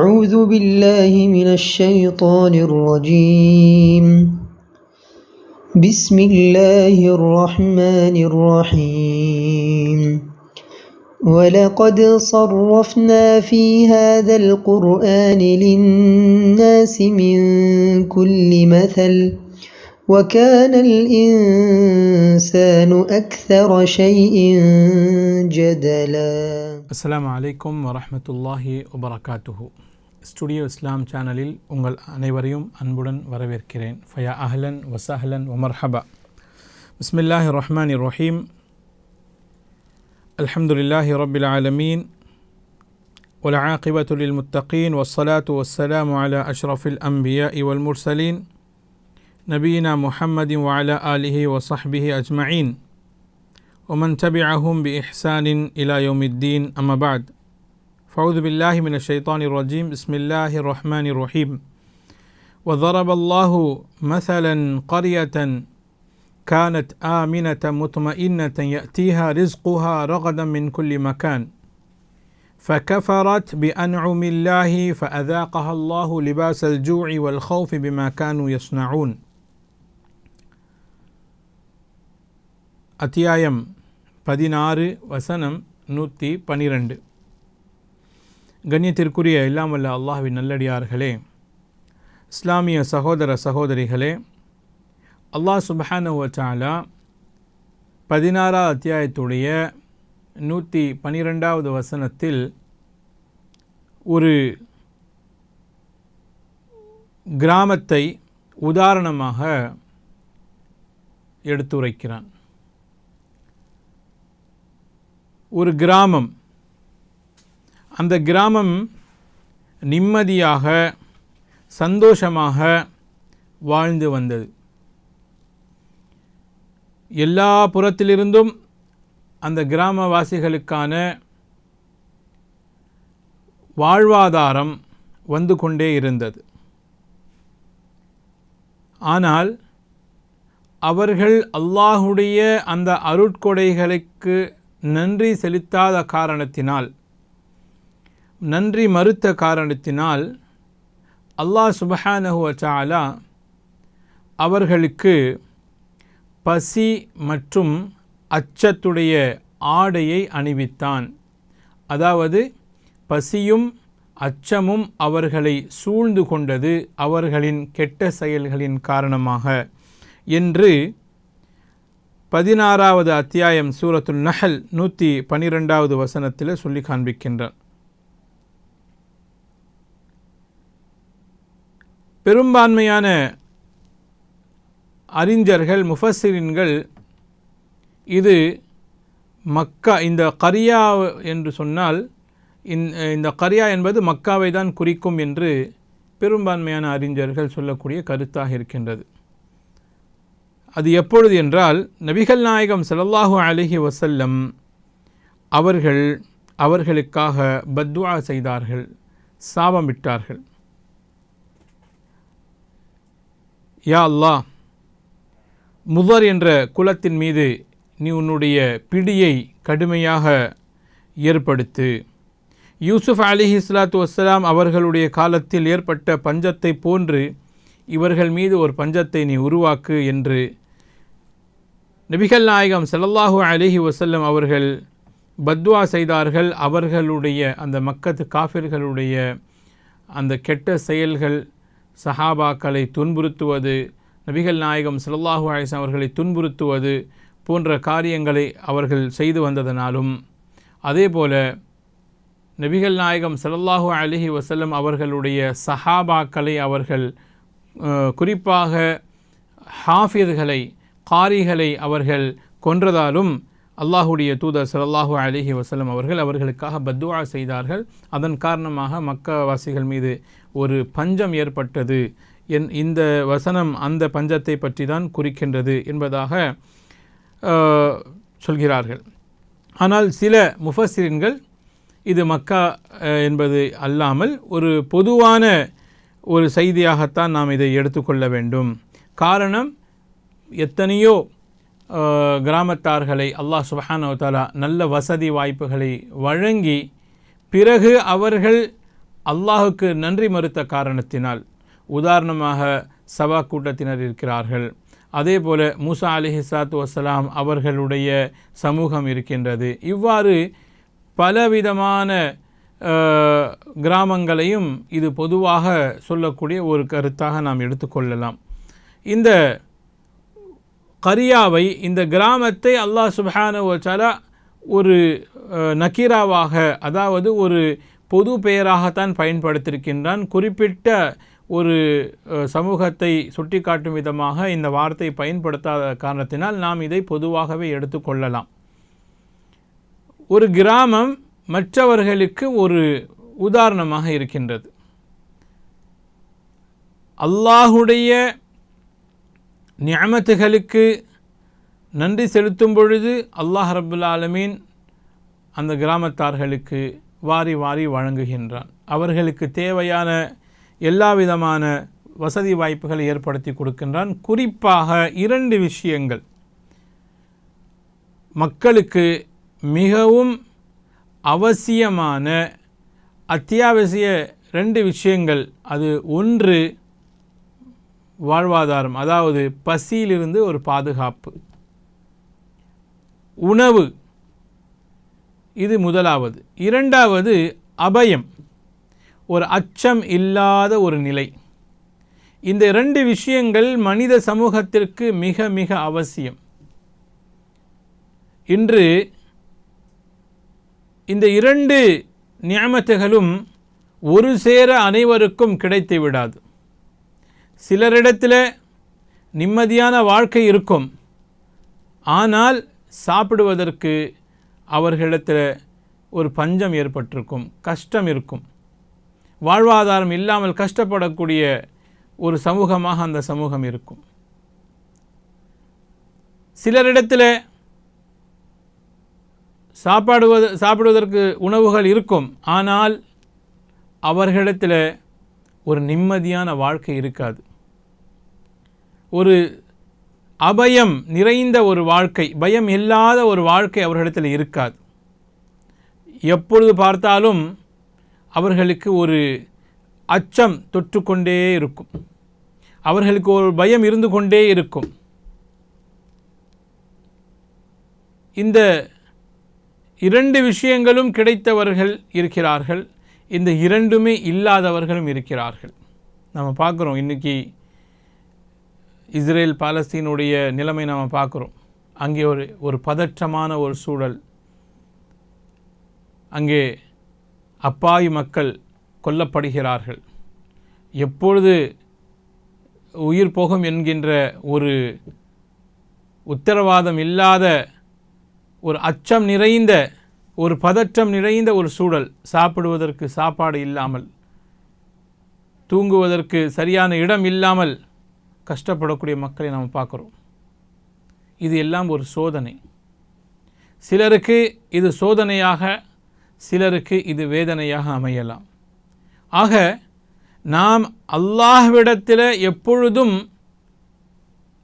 أعوذ بالله من الشيطان الرجيم. بسم الله الرحمن الرحيم. ولقد صرفنا في هذا القرآن للناس من كل مثل وكان الإنسان أكثر شيء جدلا. السلام عليكم ورحمة الله وبركاته. Studio இஸ்லாம் சேனலில் உங்கள் அனைவரையும் அன்புடன் வரவேற்கிறேன் ஃபயா அஹ்லன் வசஹலன் வமர்ஹபா பிஸ்மில்லாஹி ரஹ்மான் ரஹீம் அல்ஹம்துலில்லாஹி ரபில் ஆலமீன் والعاقبة للمتقين والصلاة والسلام على أشرف الأنبياء والمرسلين نبينا محمد وعلى آله وصحبه أجمعين ومن تبعهم بإحسان إلى يوم الدين أما بعد فأعوذ بالله من الشيطان الرجيم بسم الله الرحمن الرحيم وضرب الله مثلا قرية كانت آمنة مطمئنة يأتيها رزقها رغدا من كل مكان فكفرت بأنعم الله فأذاقها الله لباس الجوع والخوف بما كانوا يصنعون அத்தியாயம் பதினாறு வசனம் நூற்றி பனிரெண்டு கண்ணியத்திற்குரிய இல்லாமல்ல அல்லாஹின் நல்லடியார்களே இஸ்லாமிய சகோதர சகோதரிகளே அல்லாஹ் சுபஹானுவச்சாலா பதினாறாவது அத்தியாயத்துடைய நூற்றி பனிரெண்டாவது வசனத்தில் ஒரு கிராமத்தை உதாரணமாக எடுத்துரைக்கிறான். ஒரு கிராமம் அந்த கிராமம் நிம்மதியாக சந்தோஷமாக வாழ்ந்து வந்தது. எல்லா புறத்திலிருந்தும் அந்த கிராமவாசிகளுக்கான வாழ்வாதாரம் வந்து கொண்டே இருந்தது. ஆனால் அவர்கள் அல்லாஹுடைய அந்த அருட்கொடைகளுக்கு நன்றி செலுத்தாத காரணத்தினால் நன்றி மறுத்த காரணத்தினால் அல்லாஹ் சுபஹானஹுவ சாலா அவர்களுக்கு பசி மற்றும் அச்சத்துடைய ஆடையை அணிவித்தான். அதாவது பசியும் அச்சமும் அவர்களை சூழ்ந்து கொண்டது அவர்களின் கெட்ட செயல்களின் காரணமாக என்று பதினாறாவது அத்தியாயம் சூரத்துல் நஹல் நூற்றி பனிரெண்டாவது வசனத்தில் சொல்லி காண்பிக்கின்றார் பெரும்பான்மையான அறிஞர்கள் முஃபசிரின்கள் இது மக்கா இந்த கரியா என்று சொன்னால் இந்த கரியா என்பது மக்காவை தான் குறிக்கும் என்று பெரும்பான்மையான அறிஞர்கள் சொல்லக்கூடிய கருத்தாக இருக்கின்றது. அது எப்பொழுது என்றால் நபிகள் நாயகம் சல்லல்லாஹு அலஹி வசல்லம் அவர்கள் அவர்களுக்காக பத்வா செய்தார்கள் சாபமிட்டார்கள் யா அல்லாஹ் முதர் என்ற குலத்தின் மீது நீ உன்னுடைய பிடியை கடுமையாக ஏற்படுத்து. யூசுஃப் அலி இஸ்லாத்து வஸ்லாம் அவர்களுடைய காலத்தில் ஏற்பட்ட பஞ்சத்தை போன்று இவர்கள் மீது ஒரு பஞ்சத்தை நீ உருவாக்கு என்று நபிகள் நாயகம் சல்லல்லாஹு அலிஹி வசல்லம் அவர்கள் பத்வா செய்தார்கள். அவர்களுடைய அந்த மக்கத்து காஃபிர்களுடைய அந்த கெட்ட செயல்கள் சஹாபாக்களை துன்புறுத்துவது நபிகள் நாயகம் சல்லாஹூ அலிஸ்லாம் அவர்களை துன்புறுத்துவது போன்ற காரியங்களை அவர்கள் செய்து வந்ததனாலும் அதே போல நபிகள் நாயகம் சல்லல்லாஹூ அலிஹி வசல்லம் அவர்களுடைய சஹாபாக்களை அவர்கள் குறிப்பாக ஹாஃபிதுகளை காரிகளை அவர்கள் கொன்றதாலும் அல்லாஹுடைய தூதர் சல்லாஹூ அலிஹி வசலம் அவர்கள் அவர்களுக்காக பத்துவா செய்தார்கள். அதன் காரணமாக மக்கவாசிகள் மீது ஒரு பஞ்சம் ஏற்பட்டது. என் இந்த வசனம் அந்த பஞ்சத்தை பற்றி தான் குறிக்கின்றது என்பதாக சொல்கிறார்கள். ஆனால் சில முஃபசிரின்கள் இது மக்கா என்பது அல்லாமல் ஒரு பொதுவான ஒரு செய்தியாகத்தான் நாம் இதை எடுத்துக்கொள்ள வேண்டும். காரணம் எத்தனையோ கிராமத்தார்களை அல்லாஹ் சுபஹானவத்தாலா நல்ல வசதி வாய்ப்புகளை வழங்கி பிறகு அவர்கள் அல்லாஹுக்கு நன்றி மறுத்த காரணத்தினால் உதாரணமாக சபா கூட்டத்தினர் இருக்கிறார்கள். அதே போல மூசா அலிஹிசாத்து வசலாம் அவர்களுடைய சமூகம் இருக்கின்றது. இவ்வாறு பலவிதமான கிராமங்களையும் இது பொதுவாக சொல்லக்கூடிய ஒரு கருத்தாக நாம் எடுத்துக்கொள்ளலாம் இந்த கரியாவை இந்த கிராமத்தை அல்லாஹ் சுப்ஹானஹு வ ஒரு நக்கீராவாக அதாவது ஒரு பொது பெயராகத்தான் பயன்படுத்தியிருக்கின்றான். குறிப்பிட்ட ஒரு சமூகத்தை சுட்டிக்காட்டும் விதமாக இந்த வார்த்தை பயன்படுத்தாத காரணத்தினால் நாம் இதை பொதுவாகவே எடுத்துக்கொள்ளலாம் ஒரு கிராமம் மற்றவர்களுக்கு ஒரு உதாரணமாக இருக்கின்றது. அல்லாஹுடைய நியமத்துகளுக்கு நன்றி செலுத்தும் பொழுது அல்லாஹ் ரபுல் ஆலமீன் அந்த கிராமத்தார்களுக்கு வாரி வாரி வழங்குகின்றான். அவர்களுக்கு தேவையான எல்லா விதமான வசதி வாய்ப்புகளை ஏற்படுத்தி கொடுக்கின்றான். குறிப்பாக இரண்டு விஷயங்கள். மக்களுக்கு மிகவும் அவசியமான அத்தியாவசிய ரெண்டு விஷயங்கள். அது ஒன்று வாழ்வாதாரம். அதாவது பசியிலிருந்து ஒரு பாதுகாப்பு. உணவு. இது முதலாவது. இரண்டாவது அபயம். ஒரு அச்சம் இல்லாத ஒரு நிலை. இந்த இரண்டு விஷயங்கள் மனித சமூகத்திற்கு மிக மிக அவசியம். இன்று இந்த இரண்டு நியமத்துகளும் ஒரு சேர அனைவருக்கும் கிடைத்து விடாது. சிலரிடத்தில் நிம்மதியான வாழ்க்கை இருக்கும். ஆனால் சாப்பிடுவதற்கு அவர்களிடத்தில் ஒரு பஞ்சம் ஏற்பட்டிருக்கும் கஷ்டம் இருக்கும். வாழ்வாதாரம் இல்லாமல் கஷ்டப்படக்கூடிய ஒரு சமூகமாக அந்த சமூகம் இருக்கும். சிலரிடத்தில் சாப்பாடுவது சாப்பிடுவதற்கு உணவுகள் இருக்கும். ஆனால் அவர்களிடத்தில் ஒரு நிம்மதியான வாழ்க்கை இருக்காது. ஒரு அபயம் நிறைந்த ஒரு வாழ்க்கை பயம் இல்லாத ஒரு வாழ்க்கை அவர்களிடத்தில் இருக்காது. எப்பொழுது பார்த்தாலும் அவர்களுக்கு ஒரு அச்சம் தொற்றுக்கொண்டே இருக்கும். அவர்களுக்கு ஒரு பயம் இருந்து கொண்டே இருக்கும். இந்த இரண்டு விஷயங்களும் கிடைத்தவர்கள் இருக்கிறார்கள். இந்த இரண்டுமே இல்லாதவர்களும் இருக்கிறார்கள். நம்ம பார்க்குறோம் இன்றைக்கி இஸ்ரேல் பாலஸ்தீனுடைய நிலைமை நாம் பார்க்குறோம். அங்கே ஒரு ஒரு பதற்றமான ஒரு சூழல். அங்கே அப்பாவி மக்கள் கொல்லப்படுகிறார்கள். எப்பொழுது உயிர் போகும் என்கின்ற ஒரு உத்தரவாதம் இல்லாத ஒரு அச்சம் நிறைந்த ஒரு பதற்றம் நிறைந்த ஒரு சூழல். சாப்பிடுவதற்கு சாப்பாடு இல்லாமல் தூங்குவதற்கு சரியான இடம் இல்லாமல் கஷ்டப்படக்கூடிய மக்களை நாம் பார்க்குறோம். இது எல்லாம் ஒரு சோதனை. சிலருக்கு இது சோதனையாக சிலருக்கு இது வேதனையாக அமையலாம். ஆக நாம் அல்லாஹ்விடத்தில் எப்பொழுதும்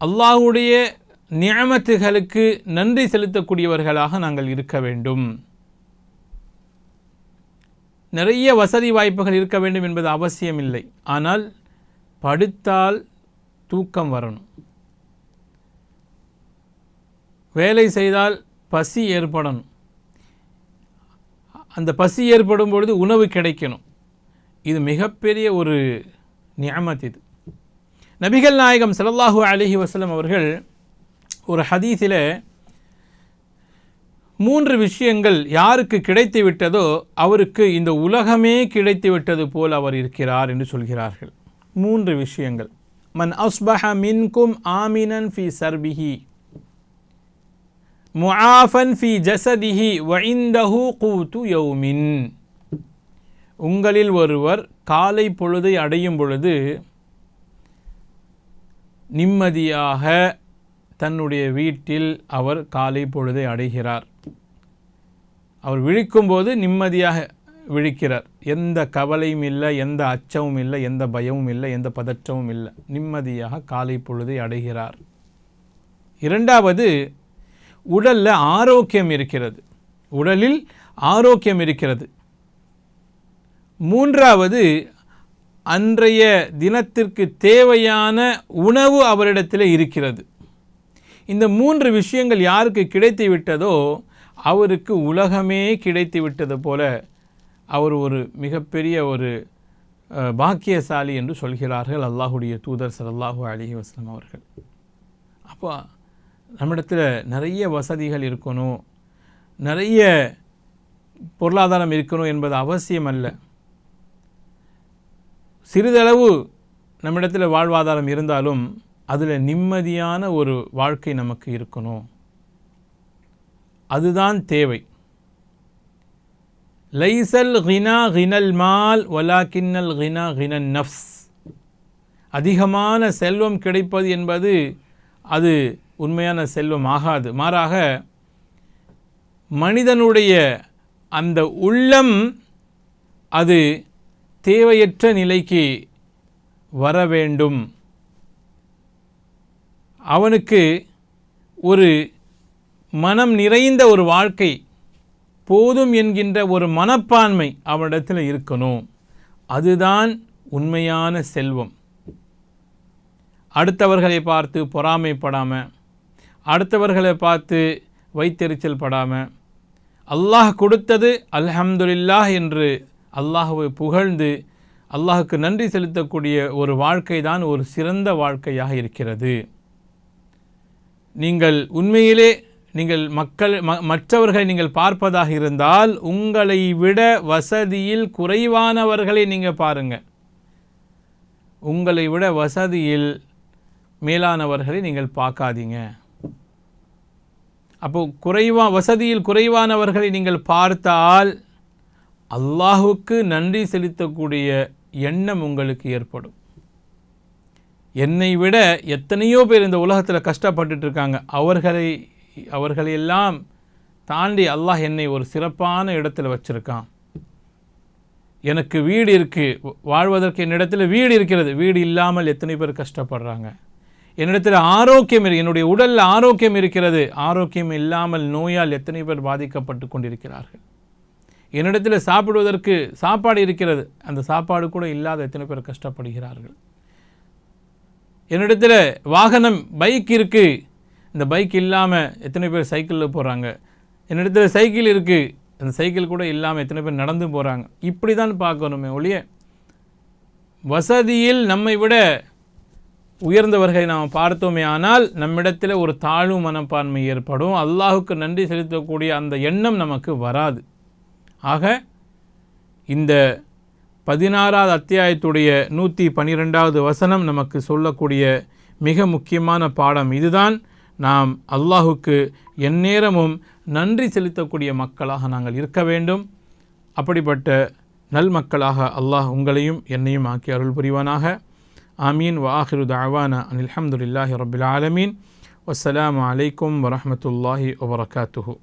அல்லாஹ்வுடைய நியமத்துகளுக்கு நன்றி செலுத்தக்கூடியவர்களாக நாங்கள் இருக்க வேண்டும். நிறைய வசதி வாய்ப்புகள் இருக்க வேண்டும் என்பது அவசியமில்லை. ஆனால் படுத்தால் தூக்கம் வரணும். வேலை செய்தால் பசி ஏற்படணும். அந்த பசி ஏற்படும் பொழுது உணவு கிடைக்கணும். இது மிகப்பெரிய ஒரு நியமத் இது. நபிகள் நாயகம் ஸல்லல்லாஹு அலஹி வசலம் அவர்கள் ஒரு ஹதீஸில் மூன்று விஷயங்கள் யாருக்கு கிடைத்து விட்டதோ அவருக்கு இந்த உலகமே கிடைத்து விட்டது போல் அவர் இருக்கிறார் என்று சொல்கிறார்கள். மூன்று விஷயங்கள். மன் அஸ்பஹ மின்கும் ஆமினன் ஃபி சர்பிஹி முஆஃபன் ஃபி ஜசதிஹி வஇந்தஹு கூத்து யௌமின் உங்களில் ஒருவர் காலை பொழுதை அடையும் பொழுது நிம்மதியாக தன்னுடைய வீட்டில் அவர் காலை பொழுதை அடைகிறார். அவர் விழிக்கும்போது நிம்மதியாக விழிக்கிறார். எந்த கவலையும் இல்லை எந்த அச்சமும் இல்லை எந்த பயமும் இல்லை எந்த பதற்றமும் இல்லை. நிம்மதியாக காலை பொழுதை அடைகிறார். இரண்டாவது உடலில் ஆரோக்கியம் இருக்கிறது. உடலில் ஆரோக்கியம் இருக்கிறது. மூன்றாவது அன்றைய தினத்திற்கு தேவையான உணவு அவரிடத்தில் இருக்கிறது. இந்த மூன்று விஷயங்கள் யாருக்கு கிடைத்து விட்டதோ அவருக்கு உலகமே கிடைத்து விட்டது போல அவர் ஒரு மிகப்பெரிய ஒரு பாக்கியசாலி என்று சொல்கிறார்கள் அல்லாஹுடைய தூதர் சல்லாஹூ அலிஹி வஸ்லம் அவர்கள். அப்போ நம்மிடத்தில் நிறைய வசதிகள் இருக்கணும் நிறைய பொருளாதாரம் இருக்கணும் என்பது அவசியம் அல்ல. சிறிதளவு நம்மிடத்தில் வாழ்வாதாரம் இருந்தாலும் அதில் நிம்மதியான ஒரு வாழ்க்கை நமக்கு இருக்கணும். அதுதான் தேவை. லைசல் ஹினா ஹினல் மால் வலாக்கின்னல் ஹினா கினன் நஃப்ஸ். அதிகமான செல்வம் கிடைப்பது என்பது அது உண்மையான செல்வம் ஆகாது. மாறாக மனிதனுடைய அந்த உள்ளம் அது தேவையற்ற நிலைக்கு வர வேண்டும். அவனுக்கு ஒரு மனம் நிறைந்த ஒரு வாழ்க்கை போதும் என்கின்ற ஒரு மனப்பான்மை அவனிடத்தில் இருக்கணும். அதுதான் உண்மையான செல்வம். அடுத்தவர்களை பார்த்து பொறாமைப்படாமல் அடுத்தவர்களை பார்த்து வைத்தெரிச்சல் படாமல் அல்லாஹ் கொடுத்தது அல்ஹம்துலில்லாஹ் என்று அல்லாஹுவை புகழ்ந்து அல்லாஹுக்கு நன்றி செலுத்தக்கூடிய ஒரு வாழ்க்கை தான் ஒரு சிறந்த வாழ்க்கையாக இருக்கிறது. நீங்கள் உண்மையிலே நீங்கள் மக்கள் ம மற்றவர்களை நீங்கள் பார்ப்பதாக இருந்தால் உங்களை விட வசதியில் குறைவானவர்களை நீங்கள் பாருங்கள் உங்களை விட வசதியில் மேலானவர்களை நீங்கள் பார்க்காதீங்க. அப்போ குறைவா வசதியில் குறைவானவர்களை நீங்கள் பார்த்தால் அல்லாஹுக்கு நன்றி செலுத்தக்கூடிய எண்ணம் உங்களுக்கு ஏற்படும். என்னை விட எத்தனையோ பேர் இந்த உலகத்தில் கஷ்டப்பட்டுட்ருக்காங்க அவர்களை அவர்களையெல்லாம் தாண்டி அல்லாஹ் என்னை ஒரு சிறப்பான இடத்துல வச்சுருக்கான். எனக்கு வீடு இருக்குது வாழ்வதற்கு என்னிடத்தில் வீடு இருக்கிறது. வீடு இல்லாமல் எத்தனை பேர் கஷ்டப்படுறாங்க? என்னிடத்தில் ஆரோக்கியம் இருக்கு என்னுடைய உடலில் ஆரோக்கியம் இருக்கிறது. ஆரோக்கியம் இல்லாமல் நோயால் எத்தனை பேர் பாதிக்கப்பட்டு கொண்டிருக்கிறார்கள்? என்னிடத்தில் சாப்பிடுவதற்கு சாப்பாடு இருக்கிறது. அந்த சாப்பாடு கூட இல்லாத எத்தனை பேர் கஷ்டப்படுகிறார்கள்? என்னிடத்தில் வாகனம் பைக் இருக்குது இந்த பைக் இல்லாமல் எத்தனை பேர் சைக்கிளில் போகிறாங்க என்னிடத்தில் சைக்கிள் இருக்குது அந்த சைக்கிள் கூட இல்லாமல் எத்தனை பேர் நடந்து போகிறாங்க இப்படி தான் பார்க்கணுமே ஒழிய வசதியில் நம்மை விட உயர்ந்தவர்களை நாம் பார்த்தோமே ஆனால் நம்மிடத்தில் ஒரு தாழ்வு மனப்பான்மை ஏற்படும். அல்லாஹுக்கு நன்றி செலுத்தக்கூடிய அந்த எண்ணம் நமக்கு வராது. ஆக இந்த பதினாறாவது அத்தியாயத்துடைய நூற்றி பன்னிரெண்டாவது வசனம் நமக்கு சொல்லக்கூடிய மிக முக்கியமான பாடம் இதுதான். நாம் அல்லாஹுக்கு எந்நேரமும் நன்றி செலுத்தக்கூடிய மக்களாக நாங்கள் இருக்க வேண்டும். அப்படிப்பட்ட நல் மக்களாக அல்லாஹ் உங்களையும் என்னையும் ஆக்கி அருள் புரிவானாக. ஆமீன். வாஹிரு தாவானா அனில் அஹமதுல்லாஹி ரபில் ஆலமீன். வஸ்ஸலாம் அலைக்கும் வரமத்துல்லாஹி வபரகாத்துஹு.